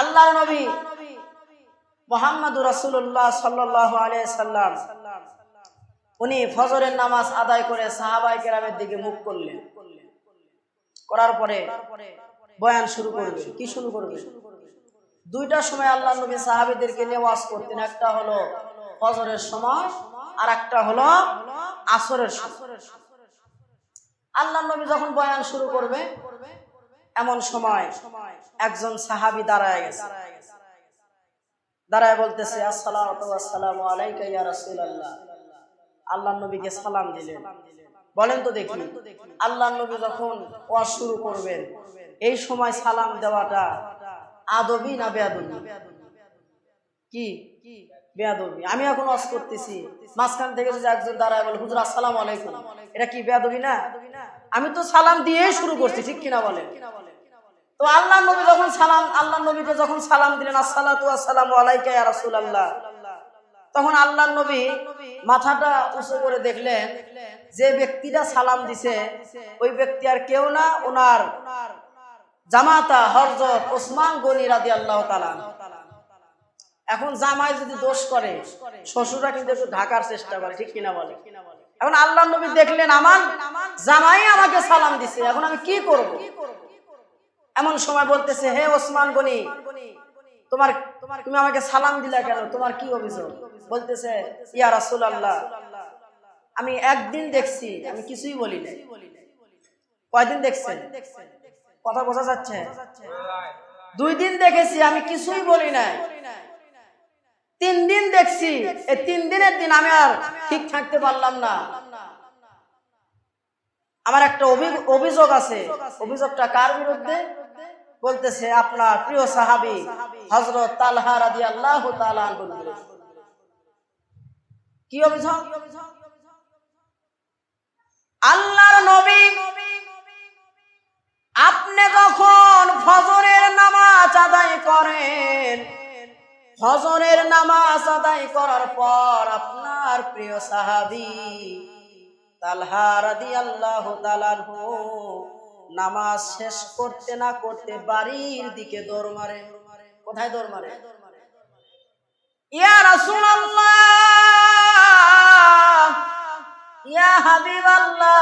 আল্লাহর নবী মোহাম্মদ রাসূলুল্লাহ সাল্লাল্লাহু আলাইহি সাল্লাম। উনি ফজরের নামাজ আদায় করে সাহাবাই কেরামের দিকে মুখ করলেন। করার পরে বয়ান শুরু করবে। কি শুরু করবে? দুইটার সময় আল্লাহ নবী সাহাবিদেরকে নিয়ে ওয়াজ করতেন। একটা হলো ফজরের সময় আর একটা হলো আসরের সময়। আল্লাহ নবী যখন বয়ান শুরু করবে এমন সময় একজন সাহাবি দাঁড়ায় গেছে। দাঁড়ায় বলতেছে আসসালামু আলাইকা আল্লাহ নবীকে সালাম দিলেন। বলেন তো দেখি, আল্লাহ নবী যখন ওয়াজ শুরু করবেন, এই সময় সালাম দেওয়াটা আদবি না বেয়াদবি? কি? বেয়াদবি। আমি এখন ওয়াজ করতেছি। মাঝখান থেকে যদি একজন দাঁড়ায় বলে, হুজুর, আসসালামু আলাইকুম। এটা কি বেয়াদবি না? আমি তো সালাম দিয়েই শুরু করছি, ঠিক কিনা বলেন? তো আল্লাহ নবী যখন সালাম আল্লাহ নবীকে যখন সালাম দিলেন আসসালামু রাসূলুল্লাহ, তখন আল্লাহ নবী মাথাটা উঁচু করে দেখলেন যে ব্যক্তিটা সালাম দিছে, ওই ব্যক্তি আর কেউ না, ওনার জামাতা হরজত ওসমান গনি রাদি আল্লাহ তালা এখন জামাই যদি দোষ করে শ্বশুরা কিন্তু একটু ঢাকার চেষ্টা করে, ঠিক কিনা বলে? এখন আল্লাহ নবী দেখলেন, আমার জামাই আমাকে সালাম দিছে, এখন আমি কি করব? এমন সময় বলতেছে, হে ওসমান গনি, তোমার তুমি আমাকে সালাম দিলা কেন? তোমার কি অভিযোগ? বলতেছে, ইয়া রাসুল আল্লাহ আমি একদিন দেখছি, আমি কিছুই বলি কয়দিন দেখছেন? কথা বোঝা যাচ্ছে? দুই দিন দেখেছি, আমি কিছুই বলি নাই। তিন দিন দেখছি এই তিন দিনের দিন আমি আর ঠিক থাকতে পারলাম না। আমার একটা অভি- অভিযোগ আছে। অভিযোগটা কার বিরুদ্ধে? বলতেছে, আপনার প্রিয় সাহাবি হজরত তালহা রাদি আল্লাহ কি অভিযোগ? আল্লাহর নবী, আপনি যখন ফজরের নামাজ আদায় করেন, ফজরের নামাজ আদায় করার পর আপনার প্রিয় সাহাবি তালহা রাদিয়াল্লাহু তাআলাহু নামাজ শেষ করতে না করতে বাড়ির দিকে দৌড় মারে। কোথায় দৌড় মারে? ইয়া রাসূলুল্লাহ, ইয়া হাবিবাল্লাহ,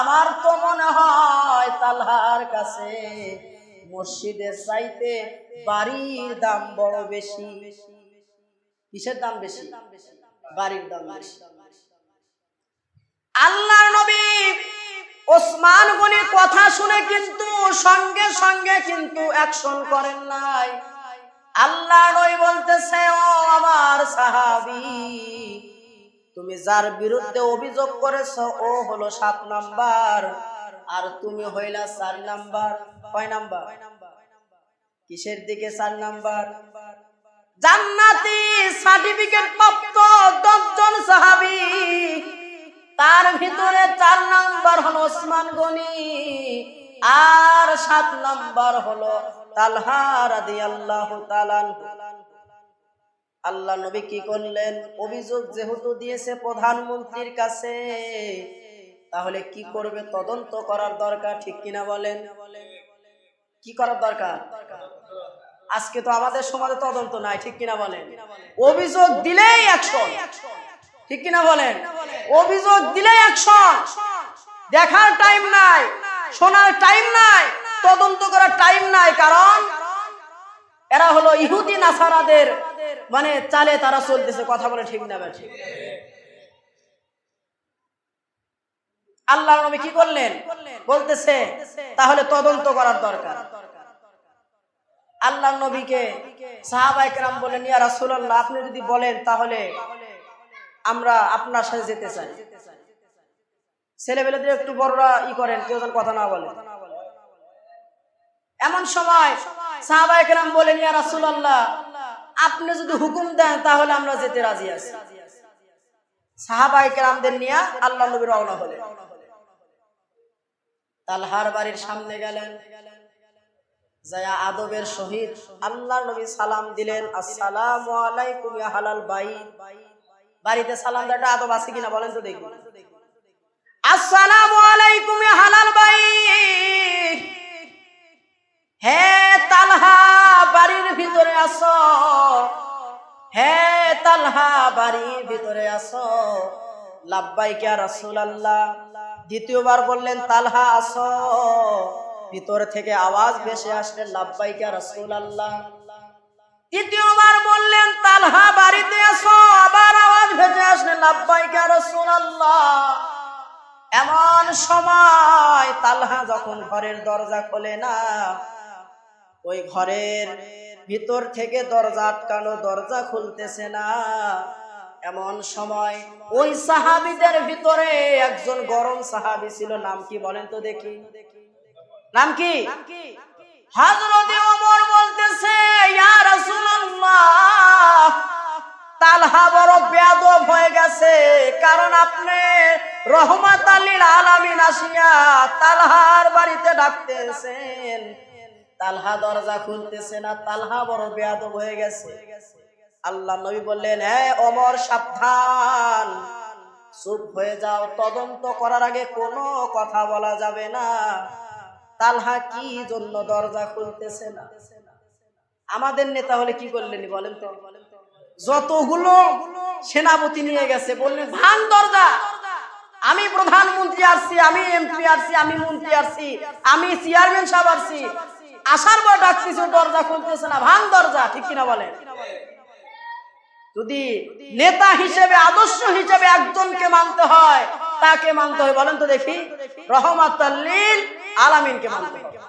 আমার তো মনে হয় তালহার কাছে মসজিদের চাইতে বাড়ির দাম বড় বেশি। কিসের দাম বেশি? বাড়ির দাম বেশি। আল্লাহর নবী ওসমান গনির কথা শুনে কিন্তু সঙ্গে সঙ্গে কিন্তু অ্যাকশন করেন নাই। আল্লাহ নবী বলতেছে, ও আমার সাহাবী, তুমি যার বিরুদ্ধে অভিযোগ করেছ, ও হলো সাত নাম্বার। আর তুমি হইলা চার নাম্বার। কয় নাম্বার? কিসের দিকে চার নাম্বার? জান্নাতি সার্টিফিকেট প্রাপ্ত দশজন সাহাবি তার ভিতরে চার নাম্বার হলো ওসমান গনি, আর সাত নাম্বার হলো আল্লাহ নবী কি করলেন? অভিযোগ যেহেতু দিয়েছে প্রধানমন্ত্রীর কাছে, তাহলে কি করবে? তদন্ত করার দরকার, ঠিক কিনা বলেন? কি করার দরকার? আজকে তো আমাদের সমাজে তদন্ত নাই, ঠিক কিনা বলেন? অভিযোগ দিলেই অ্যাকশন ঠিক কিনা বলেন? অভিযোগ দিলেই অ্যাকশন দেখার টাইম নাই, শোনার টাইম নাই, তদন্ত করার টাইম নাই, কারণ এরা হলো ইহুদি নাসারাদের মানে চালে তারা চলতেছে, কথা বলে ঠিক না ঠিক। আল্লাহ নবী কি করলেন? বলতেছে, তাহলে তদন্ত করার দরকার। আল্লাহ নবীকে সাহাবাই কেরাম বলেন, ইয়া রাসূলুল্লাহ, আপনি যদি বলেন তাহলে আমরা আপনার সাথে যেতে চাই। ছেলেবেলেদের একটু বড়রা ই করেন, কেউ যেন কথা না বলে। এমন সময় সাহাবাই কেরাম বলেন, ইয়া রাসূলুল্লাহ, আপনি যদি হুকুম দেন, তাহলে আমরা যেতে রাজি আছি। সাহাবাই কেরামদের নিয়ে আল্লাহ নবী রওনা হলেন। তালহার বাড়ির সামনে গেলেন। যায়া আদবের সহিত আল্লাহ নবী সালাম দিলেন, আসসালামু আলাইকুম ইয়া হালাল বাই বাড়িতে সালাম দেওয়াটা আদব আছে কিনা বলেন তো দেখি। আসসালামু আলাইকুম হালাল ভাই হে তালহা, বাড়ির ভিতরে আসো। হে তালহা, বাড়ির ভিতরে আসো। লাভবাইকে রাসুল আল্লাহ দ্বিতীয়বার বললেন, তালহা, আসো। ভিতর থেকে আওয়াজ ভেসে আসলেন লাভবাইকে রাসুল আল্লাহ তৃতীয়বার বললেন, তালহা বাড়িতে আসো আবার আওয়াজ ভেসে আসলেন লাব্বাইকা রাসূলুল্লাহ। এমন সময় তালহা যখন ঘরের দরজা খোলে না, ওই ঘরের ভিতর থেকে দরজা আটকানো দরজা খুলতেছে না। এমন সময় ওই সাহাবিদের ভিতরে একজন গরম সাহাবি ছিল, নাম কি বলেন তো দেখি? নাম কি? হযরতে ওমর বলতেছে, ইয়া রাসূলুল্লাহ, তালহা বড় বেয়াদব হয়ে গেছে। কারণ আপনি রহমাত আলীর আলামিন আসিয়া তালহার বাড়িতে ডাকতেছেন। তালহা দরজা খুলতেছে না, তালহা বড় বেয়াদব হয়ে গেছে। আল্লাহ নবী বললেন হ্যাঁ অমর সাবধান। চুপ হয়ে যাও, তদন্ত করার আগে কোনো কথা বলা যাবে না। তালহা কি জন্য দরজা খুলতেছে না? আমাদের নেতা হলে কি করলেন বলেন তো? যতগুলো সেনাপতি নিয়ে গেছে, বললেন, ভাঙ দরজা। আমি প্রধানমন্ত্রী আসছি, আমি এমপি আসছি, আমি মন্ত্রী আসছি, আমি চেয়ারম্যান সাহেব আসছি। আসার পর ডাকতেছে, দরজা খুলতেছে না। ভাঙ দরজা, ঠিক কিনা বলেন? যদি নেতা হিসেবে, আদর্শ হিসেবে একজনকে মানতে হয়, তাকে মানতে হয়, বলেন তো দেখি। রহমাতাল্লিল আলামিনকে মানতে হবে।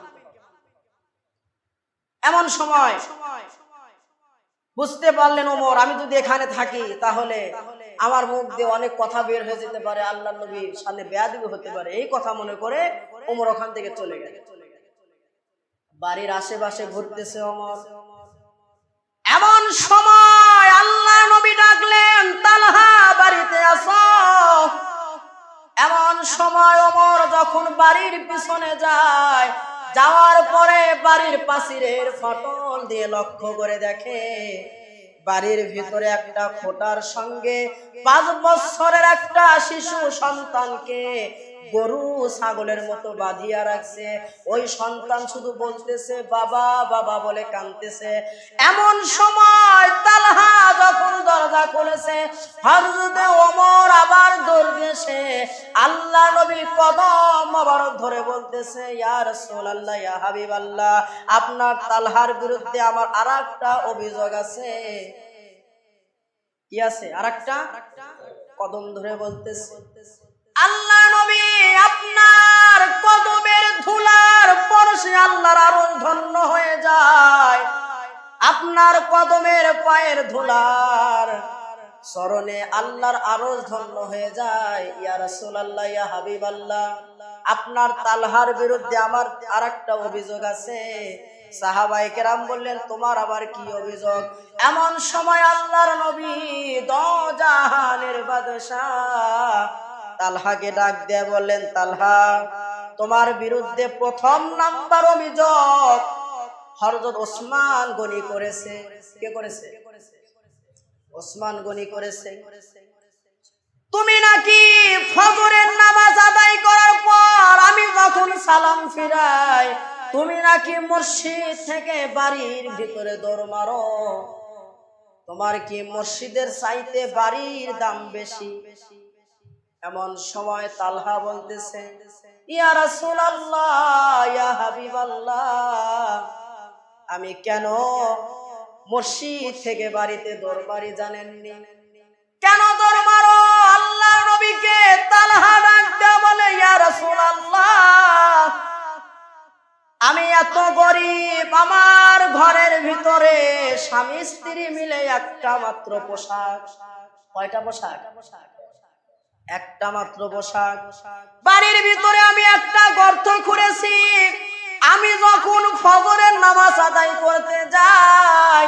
এমন সময় বুঝতে পারলেন ওমর, আমি যদি এখানে থাকি তাহলে আমার মুখ দিয়ে অনেক কথা বের হয়ে যেতে পারে, আল্লাহ নবীর সামনে বেয়াদিবি হতে পারে। এই কথা মনে করে ওমর ওখান থেকে চলে গেল বাড়ির আশেপাশে ঘুরতেছে ওমর। এমন সময় আল্লাহ নবী ডাকলেন তালহা বাড়িতে আসো এমন সময় ওমর যখন বাড়ির পিছনে যায়। যাওয়ার পরে বাড়ির পাশিরের ফটল দিয়ে লক্ষ্য করে দেখে, বাড়ির ভিতরে একটা খোটার সঙ্গে পাঁচ বছরের একটা শিশু সন্তানকে গরু ছাগলের মতো বাঁধিয়া রাখছে। ওই সন্তান শুধু বলতেছে, বাবা বাবা বলে কাঁদতেছে। এমন সময় তালহা যখন দরজা খুলেছে, হযরতে ওমর আবার দৌড় আল্লাহ নবী কদম মোবারক ধরে বলতেছে, ইয়া রাসূলুল্লাহ, ইয়া হাবিবাল্লাহ, আপনার তালহার বিরুদ্ধে আমার আরেকটা অভিযোগ আছে। কি আছে? আরেকটা? কদম ধরে বলতেছে। আল্লাহ নবী আপনার কদমের ধুলার পরশে আল্লাহর আরও ধন্য হয়ে যায়। আপনার কদমের পায়ের ধুলার স্মরণে আল্লাহর আরও ধন্য হয়ে যায়। ইয়া রাসূলুল্লাহ, ইয়া হাবিবাল্লাহ, আপনার তালহার বিরুদ্ধে আমার আরেকটা অভিযোগ আছে। সাহাবাই কেরাম বললেন, তোমার আবার কি অভিযোগ? এমন সময় আল্লাহর নবী দজাহানের বাদশাহ তালহাকে ডাক দিয়ে বললেন, তালহা, তোমার বিরুদ্ধে প্রথম নাম্বার অভিযোগ হরজত ওসমান গনি করেছে। কে করেছে? ওসমান গনি করেছে। তুমি নাকি ফজরের নামাজ আদায় করার পর আমি যখন সালাম ফিরাই, তুমি নাকি মসজিদ থেকে বাড়ির ভিতরে দৌড় মারো? তোমার কি মসজিদের চাইতে বাড়ির দাম বেশি? এমন সময় তালহা বলতেছে, ইয়া রাসূলুল্লাহ, ইয়া হাবিবাল্লাহ, আমি কেন মসজিদ থেকে বাড়িতে দরবারি জানেননি? কেন দরবার আল্লাহ নবীকে তালহা ডাক দেয়া বলে, ইয়া রাসূলুল্লাহ, আমি এত গরিব, আমার ঘরের ভিতরে স্বামী স্ত্রী মিলে একটা মাত্র পোশাক। কয়টা পোশাক? একটা মাত্র পোশাক। বাড়ির ভিতরে আমি একটা গর্ত খুঁড়েছি। আমি যখন ফজরের নামাজ আদায় করতে যাই,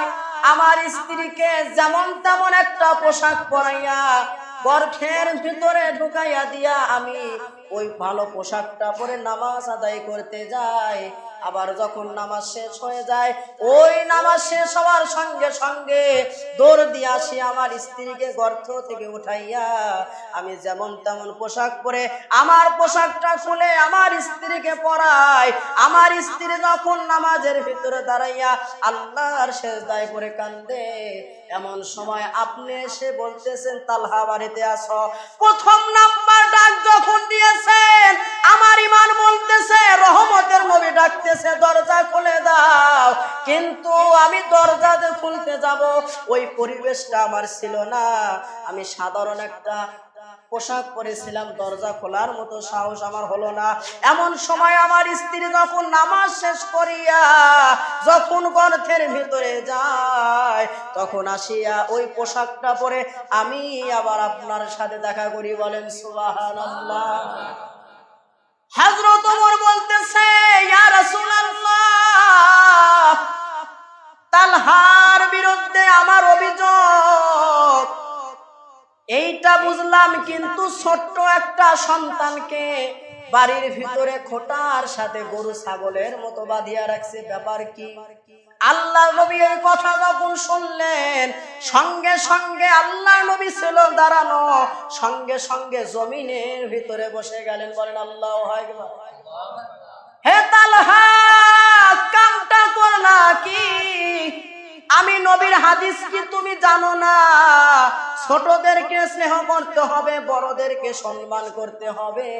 আমার স্ত্রীকে যেমন তেমন একটা পোশাক পরাইয়া গর্থের ভিতরে ঢুকাইয়া দিয়া আমি ওই ভালো পোশাকটা পরে নামাজ আদায় করতে যাই। আবার যখন নামাজ শেষ হয়ে যায়, ওই নামাজ শেষ হওয়ার সঙ্গে সঙ্গে দৌড় দিয়ে আসি আমার স্ত্রীকে গর্ত থেকে উঠাইয়া। আমি যেমন তেমন পোশাক পরে আমার পোশাকটা খুলে আমার স্ত্রীকে পরাই। আমার স্ত্রী যখন নামাজের ভিতরে দাঁড়াইয়া আল্লাহর শেষ দায় করে কান্দে। এমন সময় আপনি এসে বলতেছেন, তালহা বাড়িতে আসো। প্রথম নাম্বার ডাক যখন দিয়েছেন ডাকতেছে দরজা খুলে দাও। কিন্তু আমি দরজাতে খুলতে যাব, ওই পরিবেশটা আমার ছিল না। আমি সাধারণ একটা পোশাক পরেছিলাম, দরজা খোলার মতো সাহস আমার হলো না। এমন সময় আমার স্ত্রী যখন নামাজ শেষ করিয়া যখন গর্থের ভিতরে যায়, তখন আসিয়া ওই পোশাকটা পরে আমি আবার আপনার সাথে দেখা করি, বলেন, সুবহানাল্লাহ। হযরত ওমর বলতেছে, ইয়া রাসূলুল্লাহ, তালহার বিরুদ্ধে আমার অভিযোগ। এইটা বুঝলাম কিন্তু ছোট্ট একটা সন্তানকে বাড়ির ভিতরে খোটার সাথে গরু, ছাগলের মতো বাঁধিয়া রাখছে। ব্যাপার কি? আল্লাহ নবী এই কথা যখন শুনলেন, সঙ্গে সঙ্গে আল্লাহ নবী ছিল দাঁড়ানো, সঙ্গে সঙ্গে জমিনের ভিতরে বসে গেলেন, বলেন, আল্লাহ হে তালহা, কামটা কর না কি? আমি নবীর হাদিস কি তুমি জানো না? ছোটদেরকে স্নেহ করতে হবে, বড়দেরকে সম্মান করতে হবে।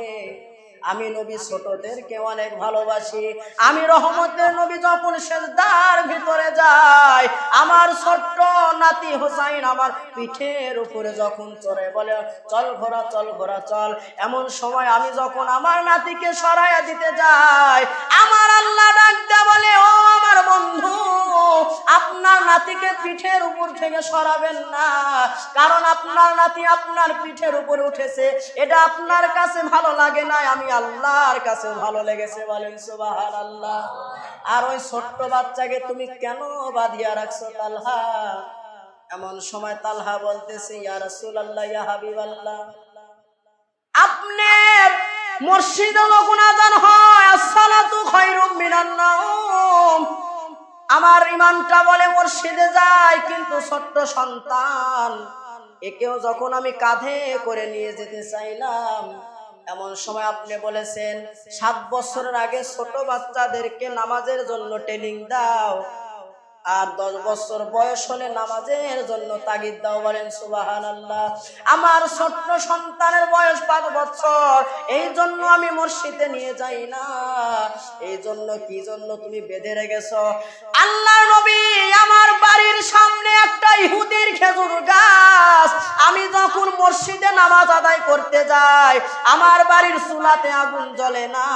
আমি নবী ছোটদেরকে অনেক ভালোবাসি। আমি রহমতের নবী যখন সেজদার ভিতরে যাই, আমার ছোট্ট নাতি হোসাইন আমার পিঠের উপরে যখন চড়ে বলে, চল ঘোরা চল ঘোরা চল। এমন সময় আমি যখন আমার নাতিকে সরাইয়া দিতে যাই, আমার আল্লাহ ডাক দেয়া বলে, ও বন্ধু, আপনার নাতিকে পিঠের উপর থেকে সরাবেন না। কারণ আপনার নাতি আপনার পিঠের উপরে উঠেছে। এটা আপনার কাছে ভালো লাগে না আমি আল্লাহর কাছে ভালো লেগেছে বলেন সুবাহান আল্লাহ আর ওই ছোট্ট বাচ্চাকে তুমি কেন বাঁধিয়া রাখছো তালহা? এমন সময় তালহা বলতেছে, ইয়া রাসূলুল্লাহ, ইয়া হাবিবাল্লাহ, আপনার মসজিদে যখন আজান হয়, আসসালাতু খায়রুম মিনান নাওম। আমার ইমানটা বলে মসজিদে যায়, কিন্তু ছোট্ট সন্তান, একেও যখন আমি কাঁধে করে নিয়ে যেতে চাইলাম, এমন সময় আপনি বলেছেন, সাত বছরের আগে ছোট বাচ্চাদেরকে নামাজের জন্য ট্রেনিং দাও। আর দশ বছর বয়স হলে নামাজের জন্য তাগিদ দাও, বলেন সুবাহান আল্লাহ আমার ছোট্ট সন্তানের বয়স পাঁচ বছর, এই জন্য আমি মসজিদে নিয়ে যাই না। এই জন্য কি জন্য তুমি বেঁধে রেখেছ? আল্লাহ নবী, আমার বাড়ির সামনে একটা ইহুদির খেজুর গাছ। আমি যখন মসজিদে নামাজ আদায় করতে যাই, আমার বাড়ির চুলাতে আগুন জ্বলে না।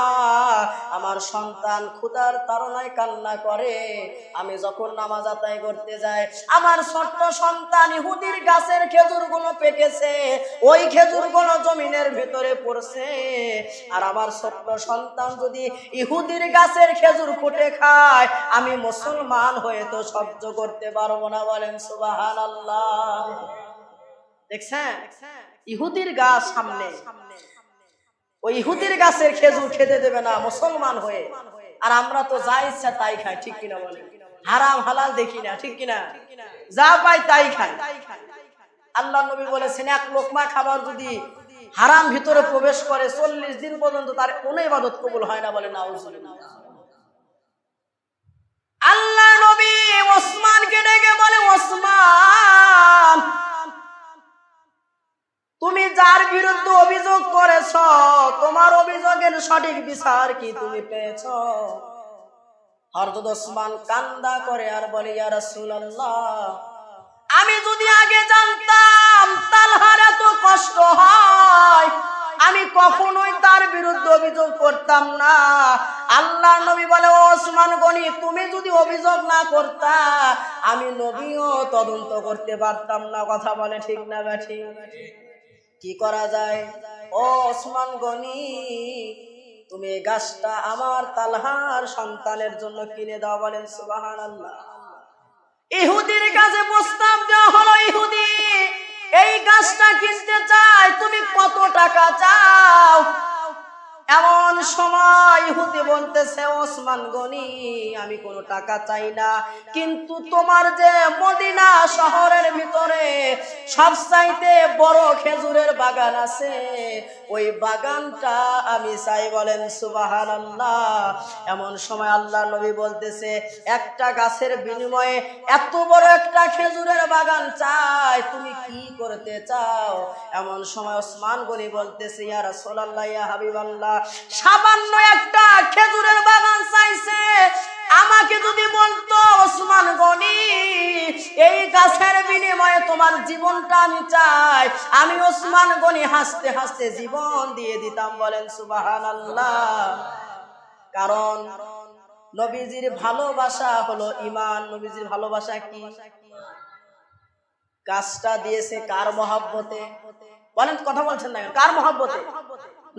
আমার সন্তান ক্ষুধার তাড়নায় কান্না করে। আমি যখন নামাজ আদায় করতে যাই আমার ছোট্ট সন্তান ইহুদির গাছের খেজুরগুলো পেকেছে ওই খেজুরগুলো জমিনের ভিতরে পড়ছে। আর আমার ছোট্ট সন্তান যদি ইহুদির গাছের খেজুর ফুটে খায়, আমি মুসলমান হয়ে তো সহ্য করতে পারব না বলেন সুবাহান আল্লাহ দেখছেন? ইহুদির গাছ সামনে। ওই ইহুদির গাছের খেজুর খেতে দেবে না মুসলমান হয়ে। আর আমরা তো যা ইচ্ছা তাই খাই, ঠিক কিনা বলে হারাম, হালাল দেখি না, ঠিক কিনা? যা পাই তাই খাই। আল্লাহ নবী বলেছেন, এক লোকমা খাবার যদি হারাম ভিতরে প্রবেশ করে, চল্লিশ দিন পর্যন্ত তার কোনো ইবাদত কবুল হয় না বলে না আল্লাহ নবী ওসমানকে ডেকে বলে, ওসমান, তুমি যার বিরুদ্ধে অভিযোগ করেছ, তোমার অভিযোগের সঠিক বিচার কি তুমি পেয়েছ? হরজত ওসমান কান্দা করে আর বলে রাসূলুল্লাহ, আমি যদি আগে জানতাম তালহার এত কষ্ট হয়, আমি কখনোই তার বিরুদ্ধে অভিযোগ করতাম না। আল্লাহ নবী বলে, "ও ওসমান গনি, তুমি যদি অভিযোগ না করতা, আমি নবীও তদন্ত করতে পারতাম না। কথা বলে ঠিক না ব্যাঠি কি করা যায়? ও ওসমান গনি তুমি গাছটা আমার তালহার সন্তানের জন্য কিনে দাও বলেন সুবাহান আল্লাহ ইহুদির কাছে প্রস্তাব দেওয়া হলো, ইহুদি, এই গাছটা কিনতে চায় তুমি কত টাকা চাও? এমন সময় ইহুদি বলতেছে, ওসমান গনি, আমি কোনো টাকা চাই না। কিন্তু তোমার যে মদিনা শহরের ভিতরে সবচাইতে বড় খেজুরের বাগান আছে, ওই বাগানটা আমি চাই বলেন সুবাহান আল্লাহ এমন সময় আল্লাহ নবী বলতেছে, একটা গাছের বিনিময়ে এত বড় একটা খেজুরের বাগান চাই, তুমি কি করতে চাও? এমন সময় ওসমান গনি বলতেছে, ইয়া রাসূলুল্লাহ, ইয়া হাবিবাল্লাহ সামান্য একটা খেজুরের বাগান চাইছে। আমাকে যদি বলতো, ওসমান গনি, এই গাছের বিনিময়ে তোমার জীবনটা আমি চাই। আমি ওসমান গনি হাসতে হাসতে জীবন দিয়ে দিতাম। বলেন সুবাহান কারণ নবীজির ভালোবাসা হলো ইমান নবীজির ভালোবাসা কি? গাছটা দিয়েছে কার মহাব্বতে? বলেন, কথা বলছেন না? কার মহাব্বতে?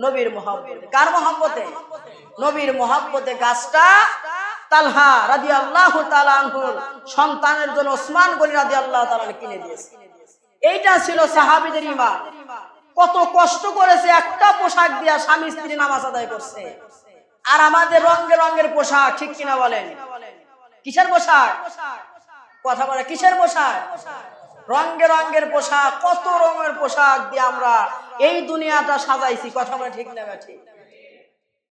নবীর মহাব্বতে। কার মহাব্বতে? নবীর মহাব্বতে গাছটা তালহা রাদি আল্লাহ সন্তানের জন্য ওসমান গনি রাদি আল্লাহ তালা কিনে দিয়েছে। এইটা ছিল সাহাবিদের ইমান কত কষ্ট করেছে একটা পোশাক দিয়া স্বামী স্ত্রী নামাজ আদায় করছে। আর আমাদের রঙের রঙের পোশাক, ঠিক কিনা বলেন? কিসের পোশাক? কথা বলে, কিসের পোশাক? রঙের রঙের পোশাক, কত রঙের পোশাক দিয়ে আমরা এই দুনিয়াটা সাজাইছি কথা বলে ঠিক না ঠিক